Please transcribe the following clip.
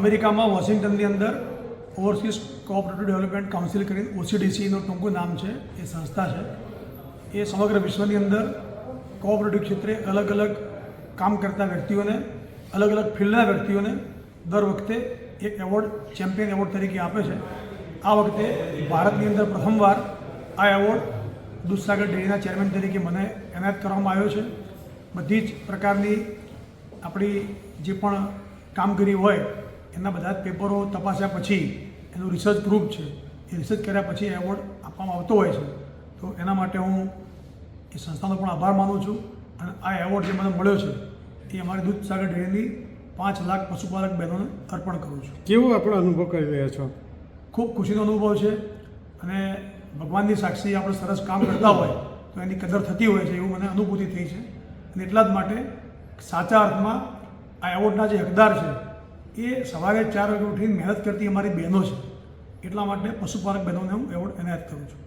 અમેરિકામાં વોશિંગ્ટનની અંદર overseas cooperative development council કરીને ઓસીડીસીનું ટૂંકું નામ છે, એ સંસ્થા છે. એ સમગ્ર વિશ્વની અંદર કોઓપરેટિવ ક્ષેત્રે અલગ અલગ કામ કરતા વ્યક્તિઓને, અલગ અલગ ફિલ્ડના વ્યક્તિઓને દર વખતે એક એવોર્ડ, ચેમ્પિયન એવોર્ડ તરીકે આપે છે. આ વખતે ભારતની અંદર પ્રથમવાર આ એવોર્ડ દૂધસાગર ડેરીના ચેરમેન તરીકે મને એનાયત કરવામાં આવ્યો છે. બધી જ પ્રકારની આપણી જે પણ કામગીરી હોય એના બધા જ પેપરો તપાસ્યા પછી એનું રિસર્ચ પ્રૂફ છે એ રિસર્ચ કર્યા પછી એવોર્ડ આપવામાં આવતો હોય છે. તો એના માટે હું એ સંસ્થાનો પણ આભાર માનું છું અને આ એવોર્ડ જે મને મળ્યો છે એ અમારી દૂધસાગર ડેરીની પાંચ લાખ પશુપાલક બહેનોને અર્પણ કરું છું. કેવો આપણો અનુભવ કરી રહ્યા છો? ખૂબ ખુશીનો અનુભવ છે અને ભગવાનની સાક્ષી આપણે સરસ કામ કરતા હોય તો એની કદર થતી હોય છે એવું મને અનુભૂતિ થઈ છે. અને એટલા જ માટે સાચા અર્થમાં આ એવોર્ડના જે હકદાર છે એ સવારે ચાર વાગે ઉઠીને મહેનત કરતી અમારી બહેનો છે. એટલા માટે પશુપાલક બહેનોને હું એવોર્ડ એનાયત કરું છું.